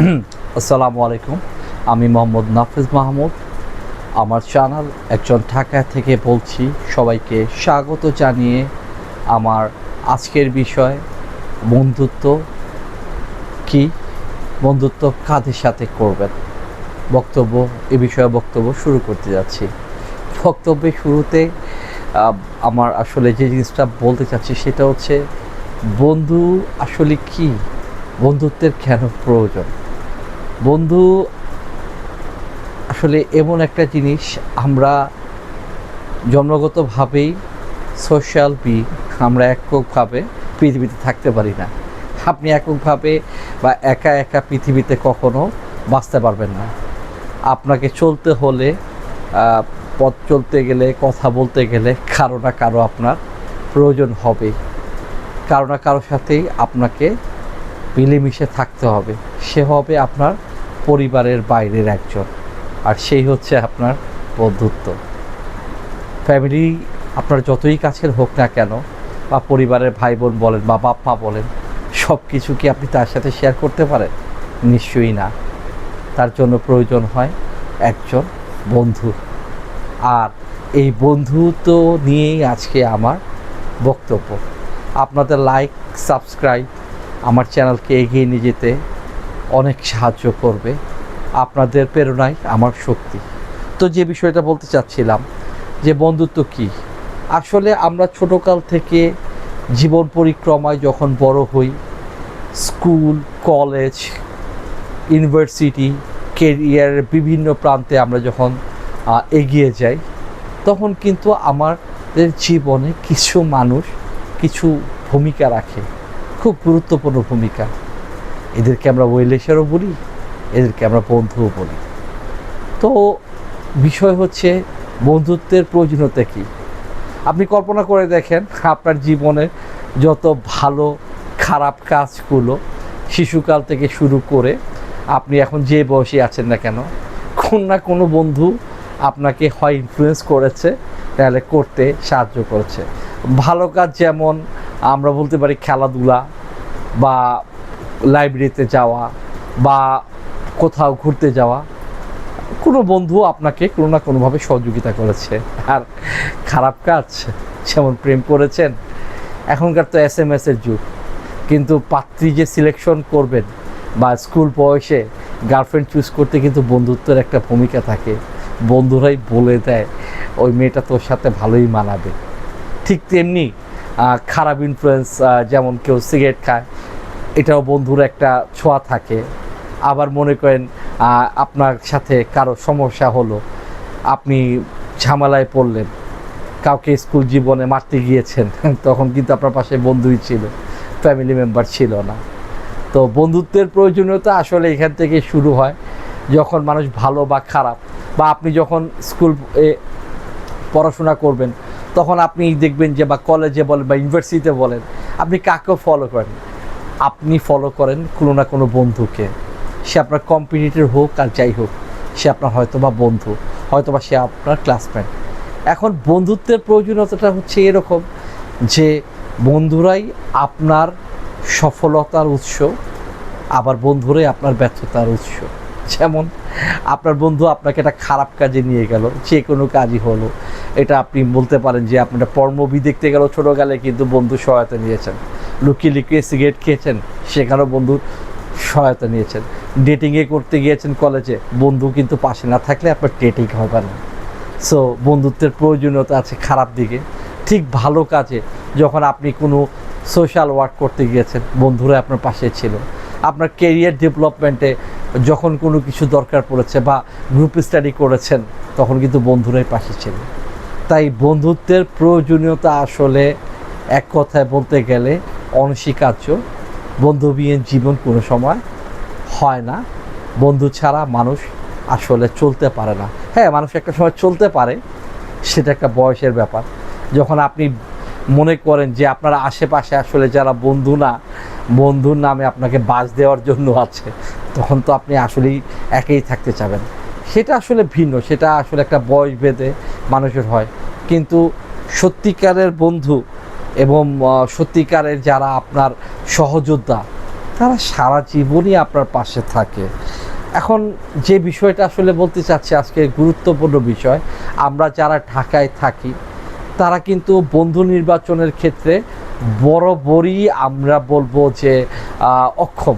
আসসালামু আলাইকুম। আমি মোহাম্মদ নাফিজ মাহমুদ। আমার চ্যানেল একজন ঢাকা থেকে বলছি, সবাইকে স্বাগত জানিয়ে আমার আজকের বিষয়, বন্ধুত্ব কি? বন্ধুত্ব কাদের সাথে করবেন? বক্তব্য, এ বিষয়ে বক্তব্য শুরু করতে যাচ্ছি। বক্তব্যের শুরুতে আমার আসলে যে জিনিসটা বলতে চাচ্ছি সেটা হচ্ছে, বন্ধু আসলে কি? বন্ধুত্বের কেন প্রয়োজন? বন্ধু, আসলে এমন একটা জিনিস আমরা জন্মগতভাবেই সোশ্যাল বি আমরা এককভাবে পৃথিবীতে থাকতে পারি না। আপনি এককভাবে বা একা একা পৃথিবীতে কখনো বাঁচতে পারবেন না। আপনাকে চলতে হলে পথ চলতে গেলে, কথা বলতে গেলে কারও না কারও আপনার প্রয়োজন হবে। কারও না কারোর সাথেই আপনাকে মিলেমিশে থাকতে হবে। সে হবে আপনার পরিবারের বাইরের একজন। আর সেই হচ্ছে আপনার বন্ধুত্ব। ফ্যামিলি আপনার যতই কাছের হোক না কেন, বা পরিবারের ভাই বোন বলেন, বা বাপ মা বলেন সব কিছু কি আপনি তার সাথে শেয়ার করতে পারেন? নিশ্চয়ই না। তার জন্য প্রয়োজন হয় একজন বন্ধু। আর এই বন্ধুত্ব নিয়েই আজকে আমার বক্তব্য। আপনাদের লাইক সাবস্ক্রাইব আমার চ্যানেলকে এগিয়ে নিয়ে যেতে অনেক সাহায্য করবে আপনাদের প্রেরণাই আমার শক্তি। তো যে বিষয়টা বলতে চাচ্ছিলাম, যে বন্ধুত্ব কি? আসলে আমরা ছোটোকাল থেকে জীবন পরিক্রমায় যখন বড় হই, স্কুল, কলেজ, ইউনিভার্সিটি কেরিয়ারের বিভিন্ন প্রান্তে আমরা যখন এগিয়ে যাই, তখন কিন্তু আমাদের জীবনে কিছু মানুষ কিছু ভূমিকা রাখে, খুব গুরুত্বপূর্ণ ভূমিকা। এদেরকে আমরা ওয়েলেশারও বলি, এদেরকে আমরা বন্ধুও বলি। তো বিষয় হচ্ছে, বন্ধুত্বের প্রয়োজনীয়তা কী? আপনি কল্পনা করে দেখেন, আপনার জীবনে যত ভালো, খারাপ কাজগুলো শিশুকাল থেকে শুরু করে আপনি এখন যে বয়সে আছেন না কেন, কোন না কোনো বন্ধু আপনাকে হয় ইনফ্লুয়েন্স করেছে, তাহলে করতে সাহায্য করেছে। ভালো কাজ যেমন আমরা বলতে পারি খেলাধুলা বা লাইব্রেরিতে যাওয়া বা কোথাও ঘুরতে যাওয়া, কোনো বন্ধু আপনাকে কোনো না কোনোভাবে সহযোগিতা করেছে। আর খারাপ কাজ, যেমন প্রেম করেছেন, এখনকার তো এস এম এসের যুগ। কিন্তু পাত্রী যে সিলেকশন করবেন বা স্কুল বয়সে গার্লফ্রেন্ড চুজ করতে কিন্তু বন্ধুত্বের একটা ভূমিকা থাকে। বন্ধুরাই বলে দেয়, ওই মেয়েটা তোর সাথে ভালোই মানাবে। ঠিক তেমনি খারাপ ইনফ্লুয়েন্স যেমন কেউ সিগারেট খায় এটাও বন্ধুর একটা ছোঁয়া থাকে। আবার মনে করেন আপনার সাথে কারও সমস্যা হলো, আপনি ঝামেলায় পড়লেন, কাউকে স্কুল জীবনে মারতে গিয়েছেন, তখন কিন্তু আপনার পাশে বন্ধুই ছিল ফ্যামিলি মেম্বার ছিল না। তো বন্ধুত্বের প্রয়োজনীয়তা আসলে এখান থেকে শুরু হয়, যখন মানুষ ভালো বা খারাপ, বা আপনি যখন স্কুল পড়াশোনা করবেন, তখন আপনি দেখবেন যে বা কলেজে বলেন বা ইউনিভার্সিটিতে বলেন, আপনি কাকেও ফলো করেন আপনি ফলো করেন কোনো না কোনো বন্ধুকে। সে আপনার কম্পিটিটর হোক আর যাই হোক, সে আপনার হয়তো বা বন্ধু হয়তো বা সে আপনার ক্লাসমেট এখন বন্ধুত্বের প্রয়োজনীয়তাটা হচ্ছে এরকম যে বন্ধুরাই আপনার সফলতার উৎস, আবার বন্ধুরাই আপনার ব্যর্থতার উৎস। যেমন আপনার বন্ধু আপনাকে একটা খারাপ কাজে নিয়ে গেল, যে কোনো কাজই হলো। এটা আপনি বলতে পারেন যে আপনি একটা পর্মবি দেখতে গেল ছোটো গেলে কিন্তু বন্ধু সহায়তা নিয়েছেন। লুকিয়ে লুকিয়ে সিগারেট খেয়েছেন, সেখানেও বন্ধুর সহায়তা নিয়েছেন। ডেটিংয়ে করতে গিয়েছেন কলেজে বন্ধু কিন্তু পাশে না থাকলে আপনার ডেটিং হবে না। সো বন্ধুত্বের প্রয়োজনীয়তা আছে খারাপ দিকে। ঠিক ভালো কাজে যখন আপনি কোনো সোশ্যাল ওয়ার্ক করতে গিয়েছেন, বন্ধুরা আপনার পাশে ছিল। আপনার কেরিয়ার ডেভেলপমেন্টে যখন কোনো কিছু দরকার পড়েছে বা গ্রুপ স্টাডি করেছেন, তখন কিন্তু বন্ধুরাই পাশে ছিল। তাই বন্ধুত্বের প্রয়োজনীয়তা আসলে এক কথায় বলতে গেলে অনস্বীকার্য। বন্ধুবিহীন জীবন কোনো সময় হয় না। বন্ধু ছাড়া মানুষ আসলে চলতে পারে না। হ্যাঁ মানুষ একটা সময় চলতে পারে, সেটা একটা বয়সের ব্যাপার। যখন আপনি মনে করেন যে আপনার আশেপাশে আসলে যারা বন্ধু না, বন্ধুর নামে আপনাকে বাস দেওয়ার জন্য আছে, তখন তো আপনি আসলেই একেই থাকতে চাবেন। সেটা আসলে ভিন্ন, সেটা আসলে একটা বয়স ভেদে মানুষের হয়। কিন্তু সত্যিকারের বন্ধু এবং সত্যিকারের যারা আপনার সহযোদ্ধা, তারা সারা জীবনই আপনার পাশে থাকে। এখন যে বিষয়টা আসলে বলতে চাচ্ছি আজকে গুরুত্বপূর্ণ বিষয়, আমরা যারা ঢাকায় থাকি, তারা কিন্তু বন্ধু নির্বাচনের ক্ষেত্রে বরাবরই আমরা বলব যে অক্ষম।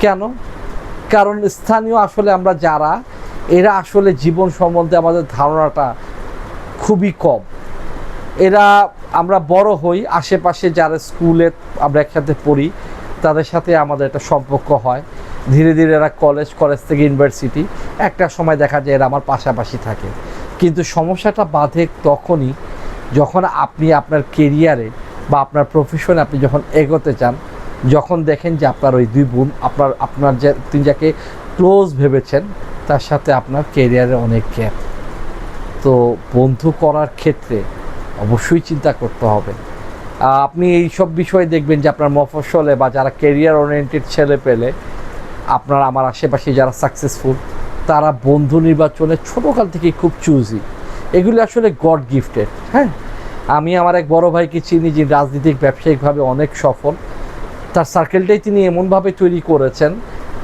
কেন? কারণ স্থানীয় আসলে আমরা যারা, এরা আসলে জীবন সম্বন্ধে আমাদের ধারণাটা খুবই কম। এরা আমরা বড় হই, আশেপাশে যারা স্কুলে আমরা একসাথে পড়ি, তাদের সাথে আমাদের একটা সম্পর্ক হয়। ধীরে ধীরে এরা কলেজ কলেজ থেকে ইউনিভার্সিটি একটা সময় দেখা যায় এরা আমার পাশাপাশি থাকে। কিন্তু সমস্যাটা বাধে তখনই যখন আপনি আপনার কেরিয়ারে বা আপনার প্রফেশনে আপনি যখন এগোতে চান, যখন দেখেন যে আপনার ওই দুই বোন, আপনার আপনার যে, তিনি যাকে ক্লোজ ভেবেছেন, তার সাথে আপনার কেরিয়ারে অনেক গ্যাপ তো বন্ধু করার ক্ষেত্রে অবশ্যই চিন্তা করতে হবে। আপনি এই সব বিষয়ে দেখবেন যে আপনার মফসলে বা যারা কেরিয়ার ওরিয়েন্টেড ছেলে পেলে, আপনার আমার আশেপাশে যারা সাকসেসফুল তারা বন্ধু নির্বাচনে ছোটোকাল থেকেই খুব চুজি এগুলি আসলে গড গিফটেড হ্যাঁ? আমি আমার এক বড় ভাইকে চিনি যিনি রাজনীতিক, ব্যবসায়িকভাবে অনেক সফল। তার সার্কেলটাই তিনি এমনভাবে তৈরি করেছেন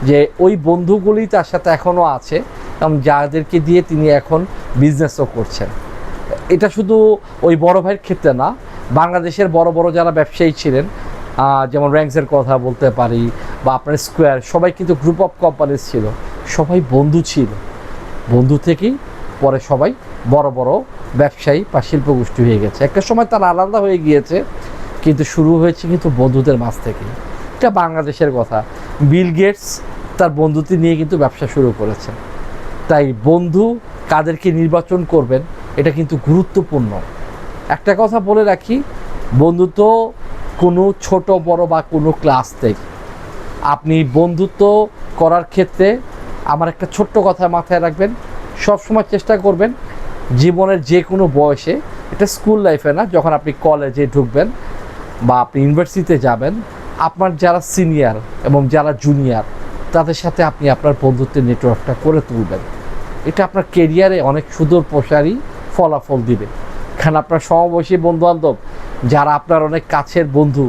যে ওই বন্ধুগুলি তার সাথে এখনও আছে এবং যাদেরকে দিয়ে তিনি এখন বিজনেসও করছেন। এটা শুধু ওই বড় ভাইয়ের ক্ষেত্রে না, বাংলাদেশের বড় বড় যারা ব্যবসায়ী ছিলেন যেমন র্যাঙ্কসের কথা বলতে পারি বা আপনার স্কোয়ার সবাই কিন্তু গ্রুপ অফ কোম্পানিজ ছিল, সবাই বন্ধু ছিল। বন্ধু থেকেই পরে সবাই বড় বড় ব্যবসায়ী বা শিল্প গোষ্ঠী হয়ে গেছে। একটা সময় তারা আলাদা হয়ে গিয়েছে, কিন্তু শুরু হয়েছে কিন্তু বন্ধুদের মাঝ থেকে। এটা বাংলাদেশের কথা। বিল গেটস তার বন্ধুটি নিয়ে কিন্তু ব্যবসা শুরু করেছেন। তাই বন্ধু কাদেরকে নির্বাচন করবেন এটা কিন্তু গুরুত্বপূর্ণ। একটা কথা বলে রাখি, বন্ধুত্ব কোনো ছোট, বড় বা কোনো ক্লাস থেকে আপনি বন্ধুত্ব করার ক্ষেত্রে আমার একটা ছোট্ট কথা মাথায় রাখবেন, সবসময় চেষ্টা করবেন জীবনের যে কোনো বয়সে, এটা স্কুল লাইফে না, যখন আপনি কলেজে ঢুকবেন বা আপনি ইউনিভার্সিটিতে যাবেন, আপনার যারা সিনিয়র এবং যারা জুনিয়র তাদের সাথে আপনি আপনার বন্ধুত্বের নেটওয়ার্কটা করে তুলবেন। এটা আপনার কেরিয়ারে অনেক সুদূর প্রসারী ফলাফল দিবে। কারণ আপনার সমবয়সী বন্ধু বান্ধব যারা আপনার অনেক কাছের বন্ধু,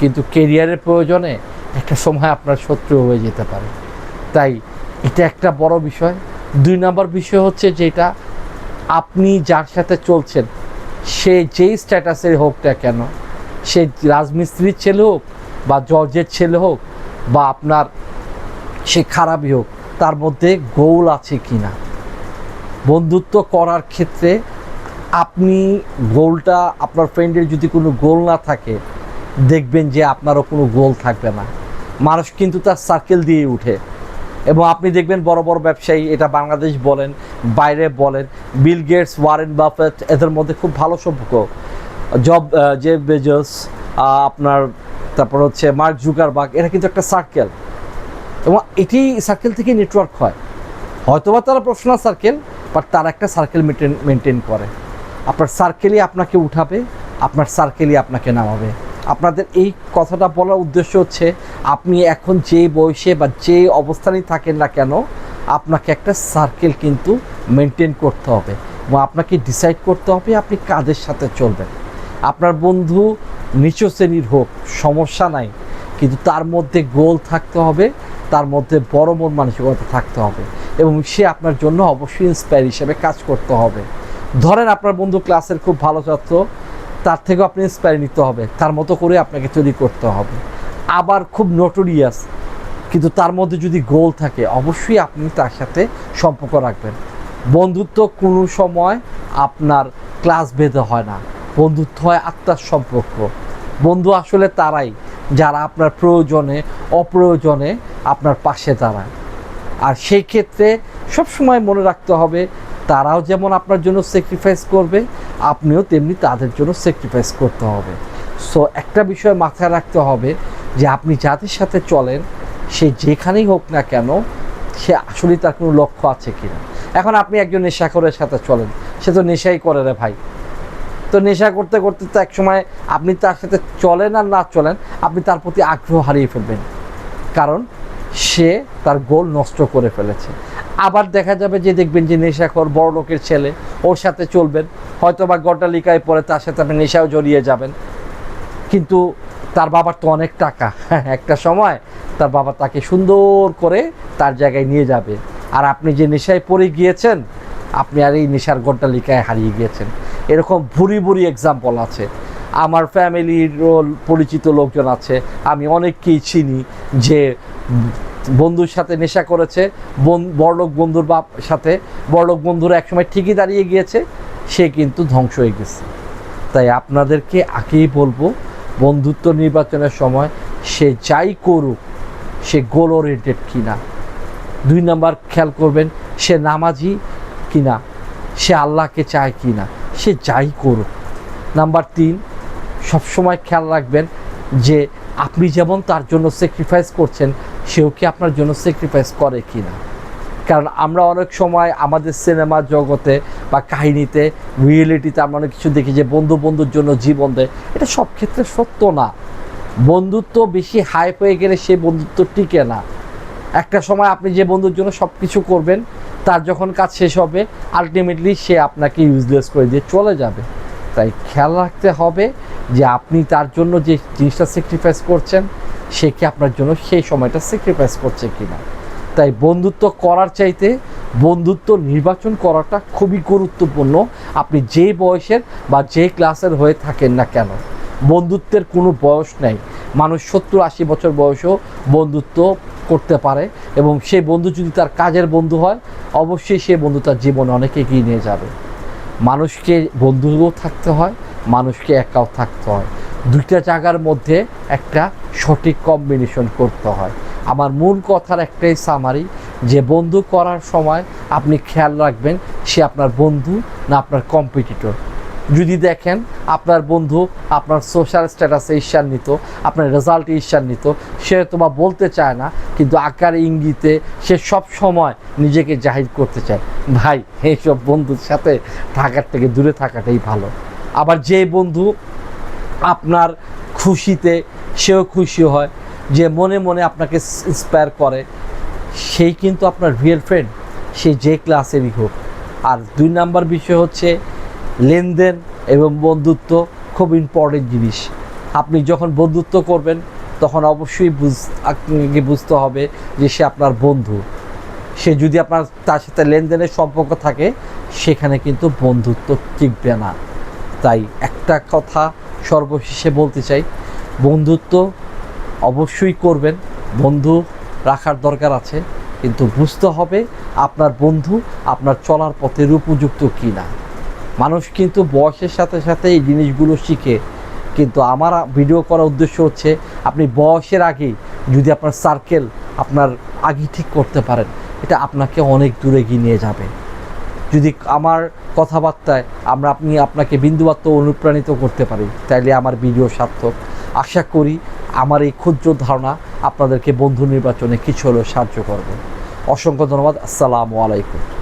কিন্তু কেরিয়ারের প্রয়োজনে একটা সময় আপনার শত্রু হয়ে যেতে পারে। তাই এটা একটা বড় বিষয়। দুই নম্বর বিষয় হচ্ছে যেটা আপনি যার সাথে চলছেন, সে যেই স্ট্যাটাসের হোক না কেন, সে রাজমিস্ত্রির ছেলে হোক বা জর্জের ছেলে হোক বা আপনার সে খারাপই হোক, তার মধ্যে গোল আছে কি না বন্ধুত্ব করার ক্ষেত্রে আপনি গোলটা, আপনার ফ্রেন্ডের যদি কোনো গোল না থাকে, দেখবেন যে আপনারও কোনো গোল থাকবে না। মানুষ কিন্তু তার সার্কেল দিয়ে উঠে। এবং আপনি দেখবেন বড় বড় ব্যবসায়ী, এটা বাংলাদেশ বলেন, বাইরে বলেন বিল গেটস ওয়ারেন বাফেট এদের মধ্যে খুব ভালো সম্পর্ক। জব জে বেজস আপনার, তারপর হচ্ছে মার্ক জুকারবাগ এটা কিন্তু একটা সার্কেল এবং এটি সার্কেল থেকে নেটওয়ার্ক হয়। হয়তোবা তারা প্রফেশনাল সার্কেল বাট তারা একটা সার্কেল মেনটেন মেনটেন করে। আপনার সার্কেলই আপনাকে উঠাবে, আপনার সার্কেলই আপনাকে নামাবে। আপনাদের এই কথাটা বলার উদ্দেশ্য হচ্ছে, আপনি এখন যে বয়সে বা যে অবস্থানেই থাকেন না কেন, আপনাকে একটা সার্কেল কিন্তু মেনটেন করতে হবে এবং আপনাকে ডিসাইড করতে হবে আপনি কাদের সাথে চলবেন। আপনার বন্ধু নিচু শ্রেণির হোক, সমস্যা নাই, কিন্তু তার মধ্যে গোল থাকতে হবে, তার মধ্যে বড় মন মানসিকতা থাকতে হবে। এবং সে আপনার জন্য অবশ্যই ইন্সপায়ার হিসেবে কাজ করতে হবে। ধরেন আপনার বন্ধু ক্লাসের খুব ভালো ছাত্র, তার থেকেও আপনি ইন্সপায়ার নিতে হবে। তার মতো করে আপনাকে তৈরি করতে হবে। আবার খুব নোটোরিয়াস কিন্তু তার মধ্যে যদি গোল থাকে, অবশ্যই আপনি তার সাথে সম্পর্ক রাখবেন। বন্ধুত্ব কোনো সময় আপনার ক্লাস ভেদে হয় না। বন্ধুত্ব হয় আত্মার সম্পর্ক। বন্ধু আসলে তারাই, যারা আপনার প্রয়োজনে, অপ্রয়োজনে আপনার পাশে দাঁড়ায়। আর সেই ক্ষেত্রে সবসময় মনে রাখতে হবে, তারাও যেমন আপনার জন্য স্যাক্রিফাইস করবে, আপনিও তেমনি তাদের জন্য স্যাক্রিফাইস করতে হবে। সো একটা বিষয় মাথায় রাখতে হবে যে আপনি যাদের সাথে চলেন, সে যেখানেই হোক না কেন, সে আসলেই তার কোনো লক্ষ্য আছে কিনা। এখন আপনি একজন নেশাখোরের সাথে চলেন, সে তো নেশাই করে রে ভাই। তো নেশা করতে করতে তো এক সময় আপনি তার সাথে চলেন আর না চলেন, আপনি তার প্রতি আগ্রহ হারিয়ে ফেলবেন। কারণ সে তার গোল নষ্ট করে ফেলেছে। আবার দেখা যাবে যে দেখবেন যে নেশাখোর বড় লোকের ছেলে, ওর সাথে চলবেন হয়তো বা গটালিকায় পরে তার সাথে আপনি নেশাও জড়িয়ে যাবেন। কিন্তু তার বাবার তো অনেক টাকা। একটা সময় তার বাবা তাকে সুন্দর করে তার জায়গায় নিয়ে যাবে। আর আপনি যে নেশায় পড়ে গিয়েছেন, আপনি আর এই নেশার গড্ডালিকায় হারিয়ে গিয়েছেন। এরকম ভুরি ভুরি এক্সাম্পল আছে। আমার ফ্যামিলির পরিচিত লোকজন আছে, আমি অনেককেই চিনি যে বন্ধুর সাথে নেশা করেছে বড়লোক বন্ধুর বাপ সাথে। বড়লোক বন্ধুরা একসময় ঠিকই দাঁড়িয়ে গিয়েছে, সে কিন্তু ধ্বংস হয়ে গেছে। তাই আপনাদেরকে আগেই বলব, বন্ধুত্ব নির্বাচনের সময় সে যাই করুক, সে গোল ওরিয়েন্টেড কিনা। দুই নাম্বার খেয়াল করবেন, সে নামাজি কিনা, সে আল্লাহকে চায় কিনা, সে যাই করুক। নাম্বার তিন, সবসময় খেয়াল রাখবেন যে আপনি যেমন তার জন্য স্যাক্রিফাইস করছেন সেও কি আপনার জন্য স্যাক্রিফাইস করে কি না কারণ আমরা অনেক সময় আমাদের সিনেমা জগতে বা কাহিনীতে রিয়েলিটিতে আমরা অনেক কিছু দেখি যে বন্ধু বন্ধুর জন্য জীবন দেয়। এটা সব ক্ষেত্রে সত্য না। বন্ধুত্ব বেশি হাইপ হয়ে গেলে সে বন্ধুত্ব টিকে না। একটা সময় আপনি যে বন্ধুর জন্য সব কিছু করবেন, তার যখন কাজ শেষ হবে আলটিমেটলি সে আপনাকে ইউজলেস করে দিয়ে চলে যাবে। তাই খেয়াল রাখতে হবে যে আপনি তার জন্য যে জিনিসটা স্যাক্রিফাইস করছেন, সে কি আপনার জন্য সেই সময়টা স্যাক্রিফাইস করছে কি না তাই বন্ধুত্ব করার চাইতে বন্ধুত্ব নির্বাচন করাটা খুবই গুরুত্বপূর্ণ। আপনি যে বয়সের বা যে ক্লাসের হয়ে থাকেন না কেন, বন্ধুত্বের কোনো বয়স নেই। মানুষ সত্তর আশি বছর বয়সেও বন্ধুত্ব করতে পারে এবং সেই বন্ধু যদি তার কাজের বন্ধু হয়, অবশ্যই সে বন্ধু তার জীবনে অনেক এগিয়ে নিয়ে যাবে। মানুষকে বন্ধুও থাকতে হয়, মানুষকে একাও থাকতে হয়। দুইটা জায়গার মধ্যে একটা সঠিক কম্বিনেশন করতে হয়। আমার মূল কথার একটাই সামারি যে বন্ধু করার সময় আপনি খেয়াল রাখবেন, সে আপনার বন্ধু না আপনার কম্পিটিটর যদি দেখেন আপনার বন্ধু আপনার সোশ্যাল স্ট্যাটাসে ঈর্ষান্বিত, আপনার রেজাল্টে ঈর্ষান্বিত, সে তোমা বলতে চায় না, কিন্তু আকার ইঙ্গিতে সে সব সময় নিজেকে জাহির করতে চায়। ভাই, এইসব বন্ধুর সাথে থাকার থেকে দূরে থাকাটাই ভালো। আবার যে বন্ধু আপনার খুশিতে, সেও খুশি হয়, যে মনে মনে আপনাকে ইন্সপায়ার করে, সেই কিন্তু আপনার রিয়েল ফ্রেন্ড সে যে ক্লাসেরই হোক। আর দুই নাম্বার বিষয় হচ্ছে লেনদেন এবং বন্ধুত্ব খুব ইম্পর্টেন্ট জিনিস। আপনি যখন বন্ধুত্ব করবেন, তখন অবশ্যই বুঝ বুঝতে হবে যে সে আপনার বন্ধু। সে যদি আপনার, তার সাথে লেনদেনের সম্পর্ক থাকে, সেখানে কিন্তু বন্ধুত্ব টিকবে না। তাই একটা কথা সর্বশেষে বলতে চাই, বন্ধুত্ব অবশ্যই করবেন, বন্ধু রাখার দরকার আছে, কিন্তু বুঝতে হবে আপনার বন্ধু আপনার চলার পথের উপযুক্ত কি না মানুষ কিন্তু বয়সের সাথে সাথে এই জিনিসগুলো শিখে। কিন্তু আমার ভিডিও করার উদ্দেশ্য হচ্ছে, আপনি বয়সের আগেই যদি আপনার সার্কেল আপনার আগে ঠিক করতে পারেন, এটা আপনাকে অনেক দূরে এগিয়ে নিয়ে যাবে। যদি আমার কথাবার্তায় আমরা আপনি আপনাকে বিন্দুমাত্র অনুপ্রাণিত করতে পারি, তাইলে আমার ভিডিও সার্থক। আশা করি আমার এই ক্ষুদ্র ধারণা আপনাদেরকে বন্ধু নির্বাচনে কিছু হলেও সাহায্য করবে। অসংখ্য ধন্যবাদ, আসসালামু আলাইকুম।